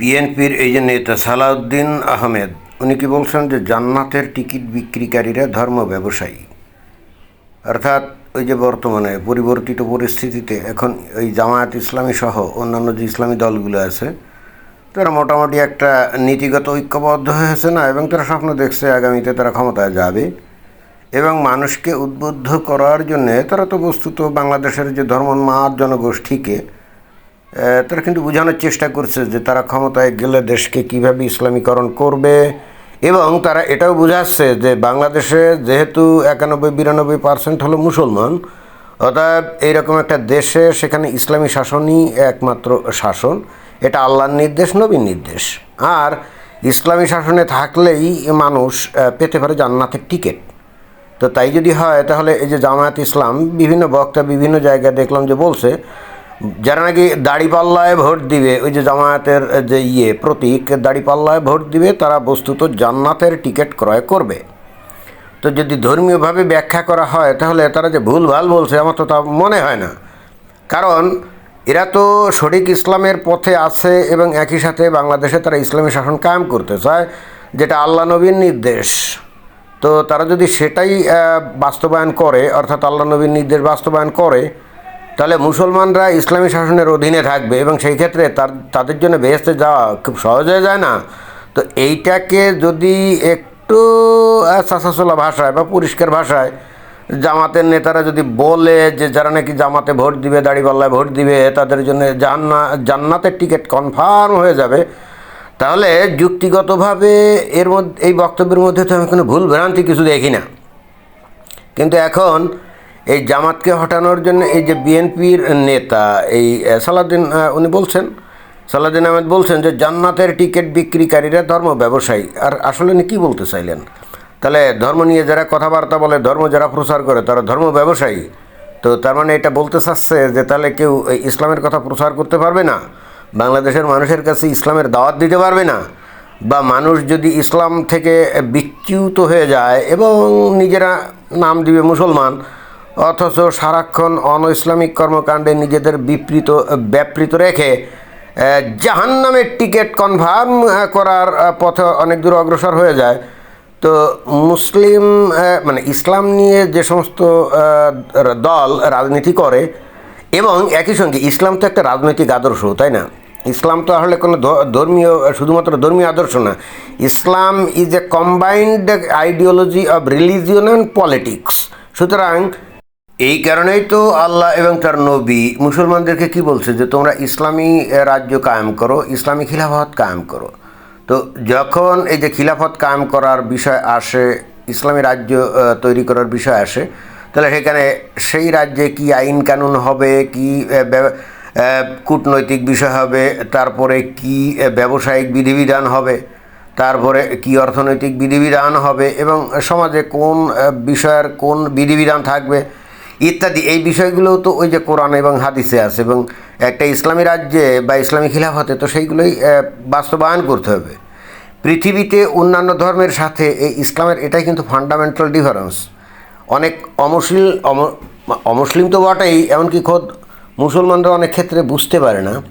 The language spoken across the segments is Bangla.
বিএনপির এই যে নেতা সালাউদ্দিন আহমেদ, উনি কি বলছেন যে জান্নাতের টিকিট বিক্রিকারীরা ধর্ম ব্যবসায়ী? অর্থাৎ ওই যে বর্তমানে পরিবর্তিত পরিস্থিতিতে এখন ওই জামায়াত ইসলামী সহ অন্যান্য যে ইসলামী দলগুলো আছে, তারা মোটামুটি একটা নীতিগত ঐক্যবদ্ধ হয়েছে না? এবং তারা স্বপ্ন দেখছে আগামীতে তারা ক্ষমতায় যাবে। এবং মানুষকে উদ্বুদ্ধ করার জন্যে তারা তো বস্তুত বাংলাদেশের যে ধর্ম ধর্মোন্মাদ জনগোষ্ঠীকে তারা কিন্তু বোঝানোর চেষ্টা করছে যে তারা ক্ষমতায় গেলে দেশকে কীভাবে ইসলামীকরণ করবে এবং তারা এটাও বোঝাচ্ছে যে বাংলাদেশে যেহেতু একানব্বই, বিরানব্বই পার্সেন্ট হলো মুসলমান, অর্থাৎ এইরকম একটা দেশে সেখানে ইসলামী শাসনই একমাত্র শাসন। এটা আল্লাহর নির্দেশ, নবীর নির্দেশ। আর ইসলামী শাসনে থাকলেই মানুষ পেতে পারে জান্নাতের টিকিট। তো তাই যদি হয়, তাহলে এই যে জামায়াত ইসলাম, বিভিন্ন বক্তা বিভিন্ন জায়গায় দেখলাম যে বলছে যারা নাকি দাড়িপাল্লায় ভোট দিবে, ওই যে জামায়াতের যে ইয়ে প্রতীক দাড়িপাল্লায় ভোট দিবে, তারা বস্তুত জান্নাতের টিকিট ক্রয় করবে। তো যদি ধর্মীয়ভাবে ব্যাখ্যা করা হয়, তাহলে তারা যে ভুলভাল বলছে, আমার তো তা মনে হয় না। কারণ এরা তো শরিক ইসলামের পথে আছে এবং একই সাথে বাংলাদেশে তারা ইসলামী শাসন কায়েম করতে চায়, যেটা আল্লাহ নবীর নির্দেশ। তো তারা যদি সেটাই বাস্তবায়ন করে, অর্থাৎ আল্লাহ নবীর নির্দেশ বাস্তবায়ন করে তাহলে মুসলমানরা ইসলামী শাসনের অধীনে থাকবে এবং সেই ক্ষেত্রে তার, তাদের জন্য বেহেস্তে যাওয়া খুব সহজ হয়ে যায় না। তো এইটাকে যদি একটু চাচাচোলা ভাষায় বা পরিষ্কার ভাষায় জামাতের নেতারা যদি বলে যে যারা নাকি জামাতে ভোট দিবে, দাড়িপাল্লায় ভোট দিবে, তাদের জন্য জান্না, জান্নাতের টিকিট কনফার্ম হয়ে যাবে, তাহলে যুক্তিগতভাবে এর মধ্যে, এই বক্তব্যের মধ্যে তো আমি কোনো ভুল ভ্রান্তি কিছু দেখি না। কিন্তু এখন এই জামাতকে হটানোর জন্য এই যে বিএনপির নেতা এই আহ, উনি বলছেন সালাউদ্দিন আহমেদ বলছেন যে জান্নাতের টিকিট বিক্রিকারীরা ধর্ম ব্যবসায়ী। আর আসলে উনি কী বলতে চাইলেন? তাহলে ধর্ম নিয়ে যারা কথাবার্তা বলে ধর্ম যারা প্রচার করে তারা ধর্ম ব্যবসায়ী। তো তার মানে এটা বলতে চাচ্ছে যে তাহলে কেউ ইসলামের কথা প্রচার করতে পারবে না? বাংলাদেশের মানুষের কাছে ইসলামের দাওয়াত দিতে পারবে না? বা মানুষ যদি ইসলাম থেকে বিচ্যুত হয়ে যায় এবং নিজেরা নাম দিবে মুসলমান অথচ সারাক্ষণ অন ইসলামিক কর্মকাণ্ডে নিজেদের বিপৃত ব্যাপৃত রেখে আহ, জাহান্নামের টিকিট কনফার্ম করার পথে অনেক দূর অগ্রসর হয়ে যায়। তো মুসলিম মানে ইসলাম নিয়ে যে সমস্ত দল রাজনীতি করে এবং একই সঙ্গে ইসলাম তো একটা রাজনৈতিক আদর্শ তাই না? ইসলাম তো আসলে কোনো ধর্মীয় শুধুমাত্র ধর্মীয় আদর্শ না। Islam is a combined ideology of religion and politics সুতরাং এই কারণেই তো আল্লাহ এবং তার নবী মুসলমানদেরকে কি বলছে যে তোমরা ইসলামী রাজ্য কায়েম করো, ইসলামী খিলাফত কায়েম করো। তো যখন এই যে খিলাফত কায়েম করার বিষয় আসে, ইসলামী রাজ্য তৈরি করার বিষয় আসে, তাহলে সেখানে সেই রাজ্যে কি আইন কানুন হবে, কি কূটনৈতিক বিষয় হবে, তারপরে কি ব্যবসায়িক বিধিবিধান হবে, তারপরে কি অর্থনৈতিক বিধিবিধান হবে এবং সমাজে কোন বিষয়ের কোন বিধিবিধান থাকবে ইত্যাদি, এই বিষয়গুলো তো ওই যে কোরআন এবং হাদিসে আছে এবং একটা ইসলামী রাজ্যে বা ইসলামী খিলাফতে তো সেইগুলোই বাস্তবায়ন করতে হবে। পৃথিবীতে অন্যান্য ধর্মের সাথে এই ইসলামের এটাই কিন্তু ফান্ডামেন্টাল ডিফারেন্স অনেক অমুসলিম, অম- অমুসলিম তো বটেই, এমনকি খোদ মুসলমানরা অনেক ক্ষেত্রে বুঝতে পারে না।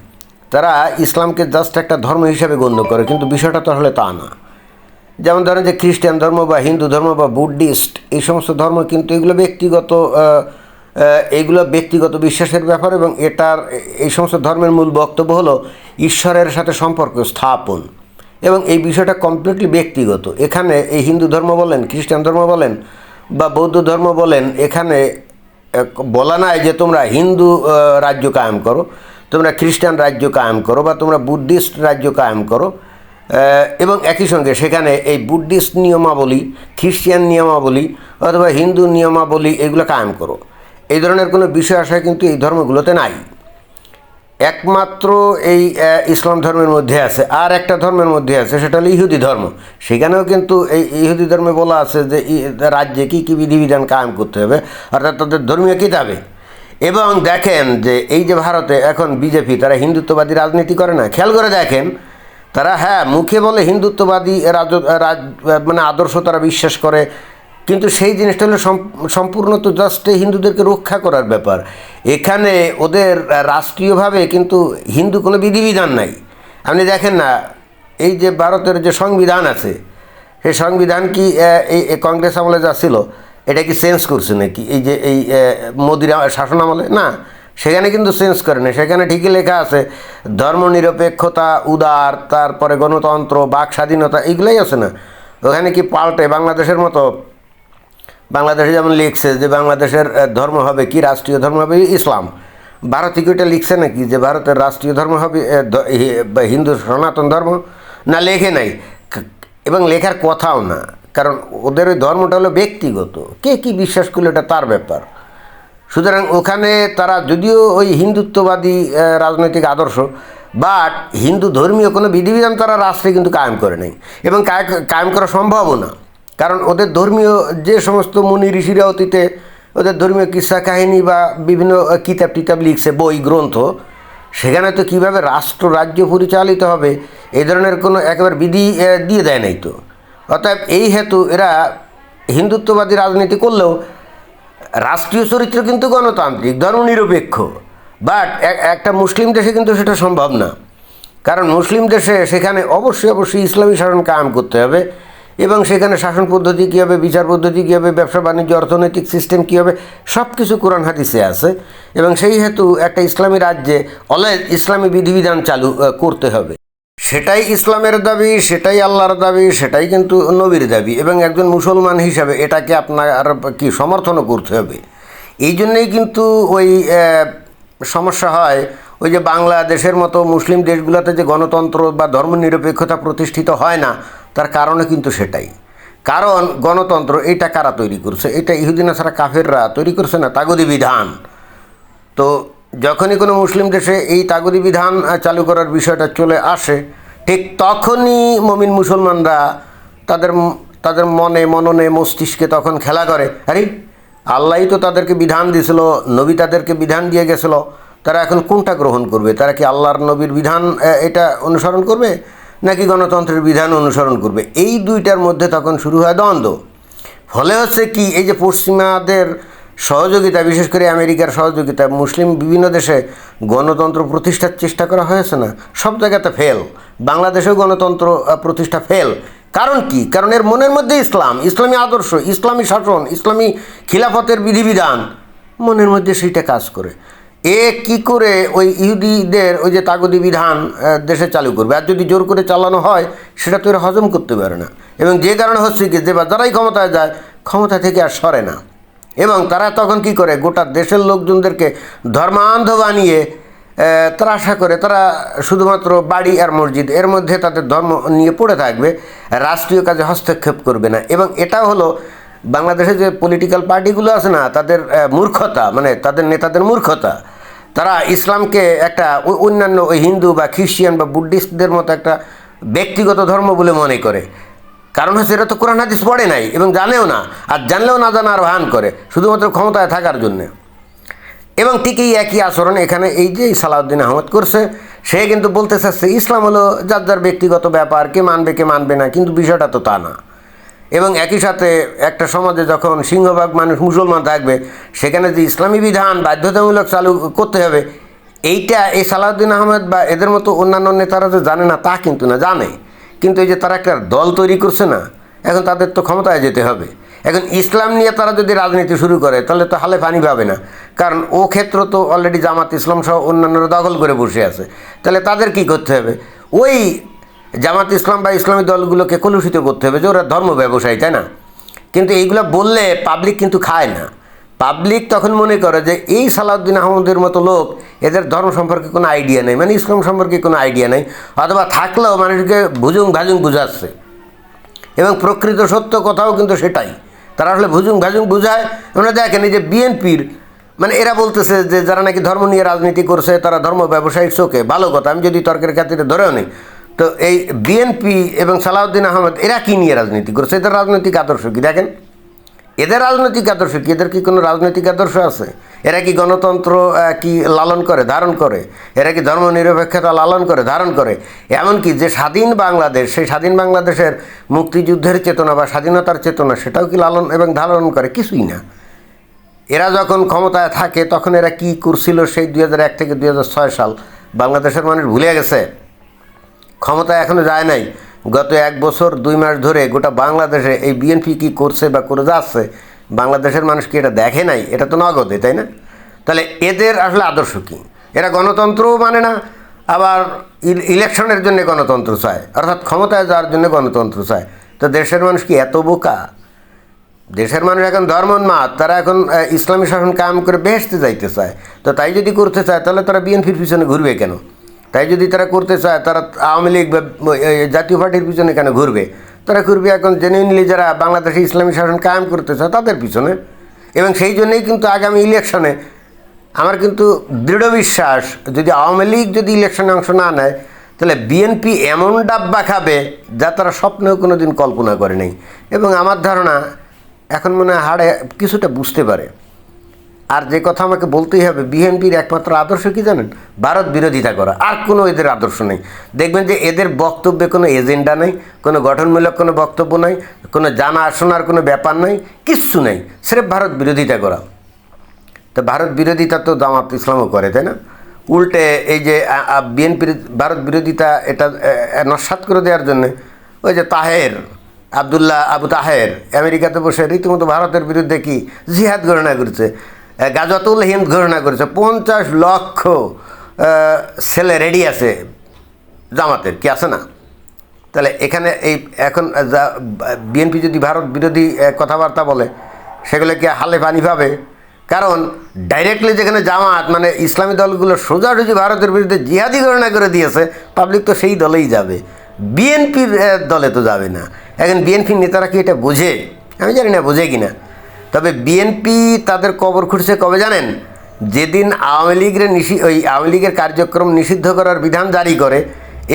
তারা ইসলামকে জাস্ট একটা ধর্ম হিসাবে গণ্য করে, কিন্তু বিষয়টা তো আসলে তা না। যেমন ধরেন যে খ্রিস্টান ধর্ম বা হিন্দু ধর্ম বা বুদ্ধিস্ট, এই সমস্ত ধর্ম কিন্তু এগুলো ব্যক্তিগত আহ, ব্যক্তিগত বিশ্বাসের ব্যাপার এবং এটার এই সমস্ত ধর্মের মূল বক্তব্য হলো ঈশ্বরের সাথে সম্পর্ক স্থাপন। এবং এই বিষয়টা কমপ্লিটলি ব্যক্তিগত। এখানে এই হিন্দু ধর্ম বলেন খ্রিস্টান ধর্ম বলেন বা বৌদ্ধ ধর্ম বলেন এখানে বলা নাই যে তোমরা হিন্দু রাজ্য কায়েম করো তোমরা খ্রিস্টান রাজ্য কায়েম করো বা তোমরা বুদ্ধিস্ট রাজ্য কায়েম করো। এবং একই সঙ্গে সেখানে এই বুদ্ধিস্ট নিয়মাবলী খ্রিস্টান নিয়মাবলী অথবা হিন্দু নিয়মাবলী এগুলো কায়েম করো। এই ধরনের কোনো বিষয় আশায় কিন্তু এই ধর্মগুলোতে নাই। একমাত্র এই ইসলাম ধর্মের মধ্যে আছে। আর একটা ধর্মের মধ্যে আছে, সেটা হলো ইহুদি ধর্ম। সেখানেও কিন্তু এই ইহুদি ধর্মে বলা আছে যে রাজ্যে কী কী বিধিবিধান কায়েম করতে হবে, অর্থাৎ তাদের ধর্মীয় কিতাবে। এবং দেখেন যে এই যে ভারতে এখন বিজেপি, তারা হিন্দুত্ববাদী রাজনীতি করে না। খেয়াল করে দেখেন, তারা হ্যাঁ মুখে বলে হিন্দুত্ববাদী রাজ মানে আদর্শ তারা বিশ্বাস করে কিন্তু সেই জিনিসটা হলো সম- সম্পূর্ণ তো জাস্ট হিন্দুদেরকে রক্ষা করার ব্যাপার। এখানে ওদের রাষ্ট্রীয়ভাবে কিন্তু হিন্দু কোনো বিধিবিধান নাই। আপনি দেখেন না, এই যে ভারতের যে সংবিধান আছে, সেই সংবিধান কি এই কংগ্রেস আমলে যা ছিল, এটা কি চেঞ্জ করছে নাকি? এই যে এই মোদির শাসন আমলে? না, সেখানে কিন্তু চেঞ্জ করে না সেখানে ঠিকই লেখা আছে ধর্মনিরপেক্ষতা উদার, তারপরে গণতন্ত্র, বাক স্বাধীনতা এগুলোই আছে না? ওখানে কি পাল্টে বাংলাদেশের মতো বাংলাদেশে যেমন লিখছে যে বাংলাদেশের ধর্ম হবে কি? রাষ্ট্রীয় ধর্ম হবে ইসলাম। ভারত কি ওইটা লিখছে নাকি যে ভারতের রাষ্ট্রীয় ধর্ম হবে হিন্দু সনাতন ধর্ম? না, লেখে নাই। এবং লেখার কথাও না। কারণ ওদের ওই ধর্মটা হলো ব্যক্তিগত। কে কি বিশ্বাস করল এটা তার ব্যাপার। সুতরাং ওখানে তারা যদিও ওই হিন্দুত্ববাদী রাজনৈতিক আদর্শ, বাট হিন্দু ধর্মীয় কোনো বিধিবিধান তারা রাষ্ট্রে কিন্তু কায়েম করে নেই। এবং কায়ে- কায়েম করা সম্ভবও না। কারণ ওদের ধর্মীয় যে সমস্ত মুনি ঋষিরা অতীতে ওদের ধর্মীয় কিসা কাহিনী বা বিভিন্ন কিতাব টিতাব লিখছে, বই, গ্রন্থ, সেখানে তো কীভাবে রাষ্ট্র, রাজ্য পরিচালিত হবে, এ ধরনের কোনো একেবারে বিধি দিয়ে দেয় নাই তো। অতএব এই হেতু এরা হিন্দুত্ববাদী রাজনীতি করলেও রাষ্ট্রীয় চরিত্র কিন্তু গণতান্ত্রিক, ধর্মনিরপেক্ষ। বাট একটা মুসলিম দেশে কিন্তু সেটা সম্ভব না। কারণ মুসলিম দেশে সেখানে অবশ্যই অবশ্যই ইসলামী শাসন কায়েম করতে হবে। এবং সেখানে শাসন পদ্ধতি কী হবে, বিচার পদ্ধতি কী হবে, ব্যবসা বাণিজ্য, অর্থনৈতিক সিস্টেম কী হবে, সব কিছু কোরআন হাদিসে আছে। এবং সেই হেতু একটা ইসলামী রাজ্যে অলওয়েজ ইসলামী বিধিবিধান চালু করতে হবে। সেটাই ইসলামের দাবি, সেটাই আল্লাহর দাবি, সেটাই কিন্তু নবীর দাবি। এবং একজন মুসলমান হিসাবে এটাকে আপনার কি সমর্থনও করতে হবে। এই জন্যেই কিন্তু ওই সমস্যা হয়, ওই যে বাংলাদেশের মতো মুসলিম দেশগুলোতে যে গণতন্ত্র বা ধর্মনিরপেক্ষতা প্রতিষ্ঠিত হয় না তার কারণে কিন্তু সেটাই। কারণ গণতন্ত্র এটা কারা তৈরি করছে? এটা ইহুদিনা ছাড়া কাফেররা তৈরি করছে না, তাগদি বিধান। তো যখনই কোনো মুসলিম দেশে এই তাগদি বিধান চালু করার বিষয়টা চলে আসে, ঠিক তখনই মমিন মুসলমানরা তাদের তাদের মনে, মননে, মস্তিষ্কে তখন খেলা করে। আরে, আল্লাহই তো তাদেরকে বিধান দিয়েছিল, নবী তাদেরকে বিধান দিয়ে গেছিল, তারা এখন কোনটা গ্রহণ করবে? তারা কি আল্লাহর নবীর বিধান এটা অনুসরণ করবে? নাকি গণতন্ত্রের বিধান অনুসরণ করবে? এই দুইটার মধ্যে তখন শুরু হয় দ্বন্দ্ব। ফলে হচ্ছে কি, এই যে পশ্চিমাদের সহযোগিতা, বিশেষ করে আমেরিকার সহযোগিতা, মুসলিম বিভিন্ন দেশে গণতন্ত্র প্রতিষ্ঠার চেষ্টা করা হয়েছে না? সব জায়গাতে ফেল বাংলাদেশেও গণতন্ত্র প্রতিষ্ঠা ফেল কারণ কি? কারণ এর মনের মধ্যে ইসলাম, ইসলামী আদর্শ, ইসলামী শাসন, ইসলামী খিলাফতের বিধিবিধান। মনের মধ্যে সেইটা কাজ করে। এ কি করে ওই ইহুদিদের ওই যে তাগদি বিধান দেশে চালু করবে? আর যদি জোর করে চালানো হয়, সেটা তো এরা হজম করতে পারে না। এবং যে কারণে হচ্ছে কি, যে বা যারাই ক্ষমতায় যায়, ক্ষমতা থেকে আর সরে না। এবং তারা তখন কি করে, গোটা দেশের লোকজনদেরকে ধর্মান্ধ বানিয়ে তারা আশা করে, তারা শুধুমাত্র বাড়ি আর মসজিদ, এর মধ্যে তাদের ধর্ম নিয়ে পড়ে থাকবে, রাষ্ট্রীয় কাজে হস্তক্ষেপ করবে না। এবং এটা হলো বাংলাদেশে যে পলিটিক্যাল পার্টিগুলো আছে না, তাদের মূর্খতা মানে তাদের নেতাদের মূর্খতা, তারা ইসলামকে একটা অন্যান্য ওই হিন্দু বা খ্রিস্টিয়ান বা বুদ্ধিস্টদের মতো একটা ব্যক্তিগত ধর্ম বলে মনে করে। কারণ হচ্ছে এরা তো কোরআন, হাদিস পড়ে নাই এবং জানেও না, আর জানলেও না জানার ভান করে, শুধুমাত্র ক্ষমতায় থাকার জন্যে। এবং ঠিক এই একই আচরণ এখানে এই যে সালাউদ্দিন আহমদ করছে, সে কিন্তু বলতে চাচ্ছে, ইসলাম হলো যার যার ব্যক্তিগত ব্যাপার, কে মানবে কে মানবে না, কিন্তু বিষয়টা তো তা না। এবং একই সাথে একটা সমাজে যখন সিংহভাগ মানুষ মুসলমান থাকবে, সেখানে যে ইসলামী বিধান বাধ্যতামূলক চালু করতে হবে, এইটা এই সালাউদ্দিন আহমেদ বা এদের মতো অন্যান্য নেতারা যে জানে না, তা কিন্তু না, জানে। কিন্তু এই যে তারা একটা দল তৈরি করছে না, এখন তাদের তো ক্ষমতায় যেতে হবে। এখন ইসলাম নিয়ে তারা যদি রাজনীতি শুরু করে, তাহলে তো হালে পানি পাবে না। কারণ ও ক্ষেত্র তো অলরেডি জামাত ইসলাম সহ অন্যান্যরা দখল করে বসে আছে। তাহলে তাদের কি করতে হবে? ওই জামাত ইসলাম বা ইসলামী দলগুলোকে কলুষিত করতে হবে যে ওরা ধর্ম ব্যবসায়ী, তাই না? কিন্তু এইগুলো বললে পাবলিক কিন্তু খায় না। পাবলিক তখন মনে করে যে এই সালাউদ্দিন আহমদের মতো লোক, এদের ধর্ম সম্পর্কে কোনো আইডিয়া নেই মানে ইসলাম সম্পর্কে কোনো আইডিয়া নেই, অথবা থাকলেও মানুষকে ভুজুং ভাজুং বুঝাচ্ছে। এবং প্রকৃত সত্য কথাও কিন্তু সেটাই। তারা আসলে ভুজুং ভাজুং বুঝায়, আমরা দেখেন এই যে বিএনপির মানে এরা বলতেছে যে যারা নাকি ধর্ম নিয়ে রাজনীতি করছে, তারা ধর্ম ব্যবসায়ীর চোখে। ভালো কথা, আমি যদি তর্কের খাতিরে ধরেও নিই। তো এই বিএনপি এবং সালাউদ্দিন আহমেদ, এরা কী নিয়ে রাজনীতি করছে? এদের রাজনৈতিক আদর্শ কি? দেখেন, এদের রাজনৈতিক আদর্শ কি? এদের কি কোনো রাজনৈতিক আদর্শ আছে? এরা কি গণতন্ত্র কি লালন করে, ধারণ করে? এরা কি ধর্ম নিরপেক্ষতা লালন করে, ধারণ করে? এমনকি যে স্বাধীন বাংলাদেশ, সেই স্বাধীন বাংলাদেশের মুক্তিযুদ্ধের চেতনা বা স্বাধীনতার চেতনা, সেটাও কি লালন এবং ধারণ করে? কিছুই না। এরা যখন ক্ষমতায় থাকে, তখন এরা কি করছিল? সেই দুই থেকে দুই হাজার ছয় সাল বাংলাদেশের মানুষ ভুলে গেছে। ক্ষমতায় এখনও যায় নাই। গত এক বছর দুই মাস ধরে গোটা বাংলাদেশে এই বিএনপি কি করছে বা করে যাচ্ছে, বাংলাদেশের মানুষ কি এটা দেখে নাই? এটা তো নগদে, তাই না? তাহলে এদের আসলে আদর্শ কী? এরা গণতন্ত্রও মানে না, আবার ইল- ইলেকশনের জন্য গণতন্ত্র চায়, অর্থাৎ ক্ষমতায় যাওয়ার জন্য গণতন্ত্র চায়। তো দেশের মানুষ কি এত বোকা? দেশের মানুষ এখন ধর্মোন্মাদ, তারা এখন ইসলামী শাসন কায়েম করে বেহেসতে যাইতে চায়। তো তাই যদি করতে চায়, তাহলে তারা বিএনপির পিছনে ঘুরবে কেন? তাই যদি তারা করতে চায়, তারা আওয়ামী লীগ জাতীয় পার্টির পিছনে কেন ঘুরবে? তারা ঘুরবে এখন জেনুইনলি যারা বাংলাদেশে ইসলামী শাসন কায়েম করতে চায়, তাদের পিছনে। এবং সেই জন্যই কিন্তু আগামী ইলেকশনে আমার কিন্তু দৃঢ় বিশ্বাস, যদি আওয়ামী লীগ যদি ইলেকশনে অংশ না নেয়, তাহলে বিএনপি এমন ডাব্বা খাবে যা তারা স্বপ্নেও কোনো দিন কল্পনা করে নাই। এবং আমার ধারণা এখন মনে হয় হাড়ে কিছুটা বুঝতে পারে। আর যে কথা আমাকে বলতেই হবে, বিএনপির একমাত্র আদর্শ কি জানেন? ভারত বিরোধিতা করা। আর কোনো এদের আদর্শ নেই। দেখবেন যে এদের বক্তব্যে কোনো এজেন্ডা নেই, কোনো গঠনমূলক কোনো বক্তব্য নাই, কোনো জানা শোনার কোনো ব্যাপার নাই, কিচ্ছু নেই। স্রেফ ভারত বিরোধিতা করা। তো ভারত বিরোধিতা তো জামাত ইসলামও করে, তাই না? উল্টে এই যে বিএনপির ভারত বিরোধিতা এটা নস্বাত করে দেওয়ার জন্য ওই যে তাহের, আবদুল্লাহ আবু তাহের, আমেরিকাতে বসে রীতিমতো ভারতের বিরুদ্ধে কি জিহাদ ঘোষণা করেছে। গাজাতুল হিন্দ ঘোষণা করেছে, পঞ্চাশ লক্ষ ছেলে রেডি আছে জামাতের, কি আছে না? তাহলে এখানে এই, এখন যা, বিএনপি যদি ভারত বিরোধী কথাবার্তা বলে, সেগুলো কি হালে পানি পাবে কারণ ডাইরেক্টলি যেখানে জামাত মানে ইসলামী দলগুলো সোজাসুজি ভারতের বিরুদ্ধে জিহাদি গণনা করে দিয়েছে পাবলিক তো সেই দলেই যাবে। বিএনপির দলে তো যাবে না। এখন বিএনপির নেতারা কি এটা বোঝে? আমি জানি না, বোঝে কি না তবে বিএনপি তাদের কবর খুঁড়ছে কবে জানেন? যেদিন আওয়ামী লীগের নিষি, ওই আওয়ামী লীগের কার্যক্রম নিষিদ্ধ করার বিধান জারি করে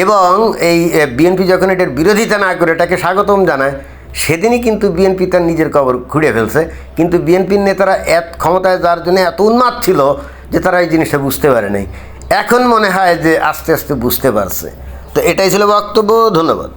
এবং এই বিএনপি যখন এটার বিরোধিতা না করে এটাকে স্বাগতম জানায়, সেদিনই কিন্তু বিএনপি তার নিজের কবর খুঁড়ে ফেলছে। কিন্তু বিএনপির নেতারা এত, ক্ষমতায় যাওয়ার জন্য এত উন্মাদ ছিল যে তারা এই জিনিসটা বুঝতে পারে নাই। এখন মনে হয় যে আস্তে আস্তে বুঝতে পারছে। তো এটাই ছিল বক্তব্য, ধন্যবাদ।